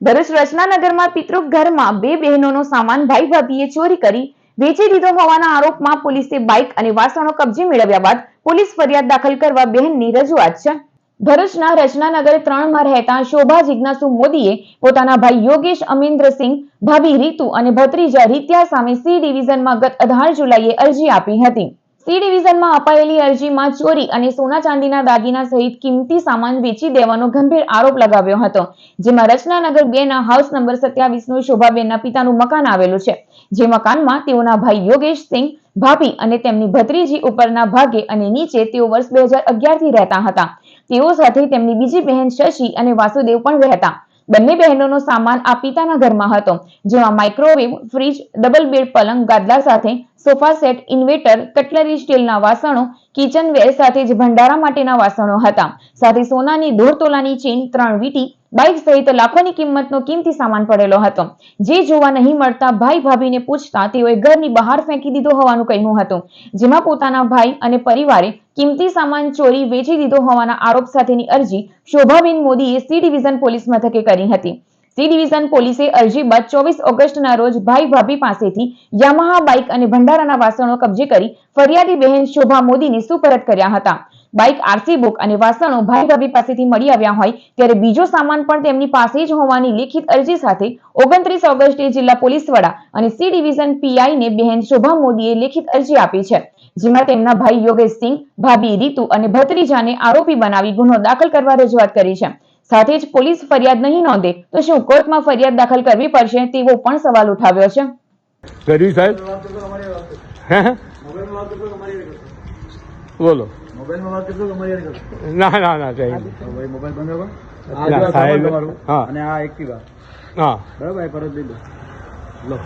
ભરૂચ રચનાનગરમાં પિતૃક ઘરમાં બે બહેનોનો સામાન ભાઈ ભાભીએ ચોરી કરી, વેચી દીધો હોવાના આરોપમાં પોલીસે બાઇક અને વાસણો કબજે મેળવ્યા બાદ પોલીસ ફરિયાદ દાખલ કરવા બહેનની રજૂઆત છે. ભરૂચના રચનાનગર ત્રણમાં રહેતા શોભા જિજ્ઞાસુ મોદીએ પોતાના ભાઈ યોગેશ અમેન્દ્રસિંહ, ભાભી રીતુ અને ભત્રીજા રીત્યા સામે સી ડિવિઝનમાં ગત અઢાર જુલાઈએ અરજી આપી હતી. સી ડિવિઝનમાં અપાયેલી અરજીમાં ચોરી અને સોના ચાંદીના દાગીના સહિત કિંમતી સામાન વેચી દેવાનો ગંભીર આરોપ લગાવ્યો હતો, જેમાં રચનાનગર બે ના હાઉસ નંબર સત્યાવીસનું શોભાબેનના પિતાનું મકાન આવેલું છે. જે મકાનમાં તેઓના ભાઈ યોગેશ સિંહ, ભાભી અને તેમની ભત્રીજી ઉપરના ભાગે અને નીચે તેઓ વર્ષ બે હજાર અગિયારથી રહેતા હતા. તેઓ સાથે તેમની બીજી બહેન શશી અને વાસુદેવ પણ રહેતા. બંને બહેનોનો સામાન આ પિતાના ઘરમાં હતો, જેમાં માઇક્રોવેવ ફ્રીજ ડબલ બેડ પલંગ, ગાદલા સાથે સોફા સેટ, ઇન્વેટર, કટલરી સ્ટીલના વાસણો કિચનવેર સાથે જ ભંડારા માટેના વાસણો હતા. સાથે સોનાની દોઢ તોલાની ચેન, ત્રણ વીટી, બાઇક સહિત લાખોની કિંમતનો કિંમતી સામાન પડેલો હતો. જે જોવા નહીં મળતા ભાઈ ભાભીને પૂછતા તેઓએ ઘરની બહાર ફેંકી દીધો હોવાનું કહ્યું હતું. જેમાં પોતાના ભાઈ અને પરિવારે કિંમતી સામાન ચોરી વેચી દીધો હોવાના આરોપ સાથેની અરજી શોભાબેન મોદીએ સી ડિવિઝન પોલીસ મથકે કરી હતી. સી ડિવિઝન પોલીસે અરજી બાદ ચોવીસ ઓગસ્ટના રોજ ભાઈ ભાભી પાસેથી યામાહા બાઇક અને ભંડારાના વાસણો કબજે કરી ફરિયાદી બહેન શોભા મોદીને સુપરત કર્યા હતા. બાઇક આરસી બુક અને વાસણો ભાઈ ભાભી પાસેથી મળી આવ્યા હોય ત્યારે બીજો સામાન પણ તેમની પાસે જ હોવાની લેખિત અરજી સાથે ઓગણત્રીસ ઓગસ્ટે જિલ્લા પોલીસ વડા અને સી ડિવિઝન પીઆઈ ને બહેન શોભા મોદીએ લેખિત અરજી આપી છે, જેમાં તેમના ભાઈ યોગેશ સિંહ, ભાભી રીતુ અને ભત્રીજાને આરોપી બનાવી ગુનો દાખલ કરવા રજૂઆત કરી છે. સાથે જ પોલીસ ફરિયાદ નહીં નોંધે તો શું કોર્ટમાં ફરિયાદ દાખલ કરવી પડશે તેવો પણ સવાલ ઉઠાવ્યો છે કર્યું સાહેબ? બોલો? ના ના ના સાહેબ ભાઈ મોબાઈલ બંધ કરો. હા. અને આ એક્ટિવા હા બરાબર પરત દીધો લો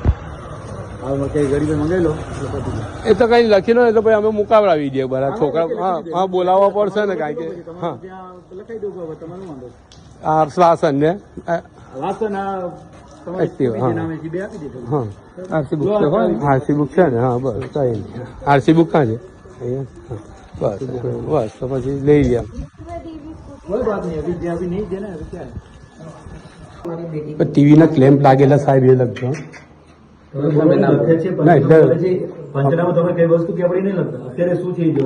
એ તો કઈ લખી લો ને તો પછી અમે મુકાવડાવી દઈએ બરાબર છોકરા. હા હા બોલાવવા પડશે ને કાંઈ કે. હા. કે આ શ્વાસન ને જે હા. આરસી બુક તો હોય આરસી બુક છે ને? હા બસ કઈ નહીં આરસી બુક ક્યાં છે. બસ બસ તો પછી લઈ ગયા ટીવીના ક્લેમ્પ લાગેલા સાહેબ એ લખજો.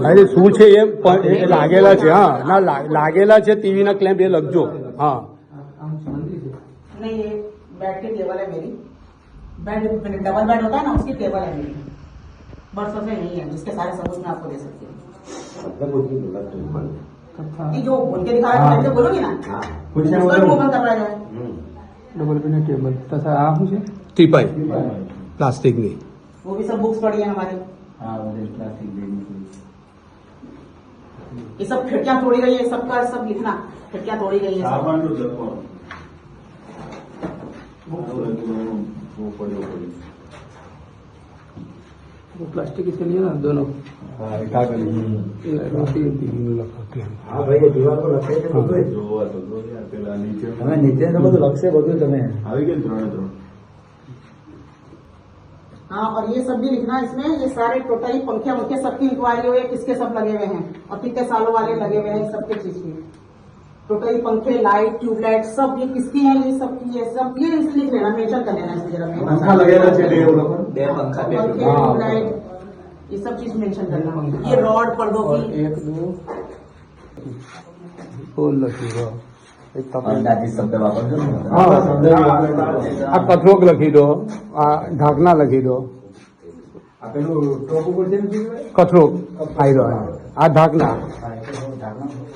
અરે શું છે એ પણ એ લાગેલા છે હા ના લા- લાગેલા છે ટીવીના ક્લેમ્પ એ લખજો હા नहीं ये बेड की टेबल है मेरी बेड डबल बेड होता है ना उसकी टेबल है मेरी बरसों से नहीं है जिसके सारे सबूत मैं आपको दे सकती हूँ ये जो बोल के दिखा रहा है जो बोलोगी ना कुछ नहीं उसका बोलो। मुंह बंद कर रहा है ડબલ પેન ટેબલ તથા આ શું છે ટીપાઈ પ્લાસ્ટિકની वो भी सब बुक्स पड़ी है हमारी હા બધે પ્લાસ્ટિક બેગની ये सब खिड़कियां तोड़ी गई है सबका सब लिखना खिड़कियां तोड़ी गई है सब સામાનનું જથ્થો वो પડ્યો પડ્યો वो प्लास्टिक इसके लिए ना दोनों હા એ કાગળ ટીવીનું લખો claim. હા ભાઈ એ દીવાલ પર લખાય છે બધું જ. જોવા તો જો યાર પેલા નીચે તમે નીચે તો બધું લખશે બધું તમે આવી ગયું ને ત્રણે ત્રણ हाँ और ये सब भी लिखना इसमें ये सारे टोटली पंखे उनके सबकी इंक्वायरी हुई किसके सब लगे हुए हैं और कितने सालों वाले लगे हुए हैं सबके चीज़ की। टोटल पंखे लाइट ट्यूबलाइट सब ये किसकी है ये सब की है सब ये लिख लेना मेजर कर लेना ट्यूबलाइट ये सब चीज़ मेंशन करना। ये रॉड पर्दों की। एक दो। આ કથરોક લખી દો આ ઢાંકના લખી દો? કથરોક આ ઢાંકણા.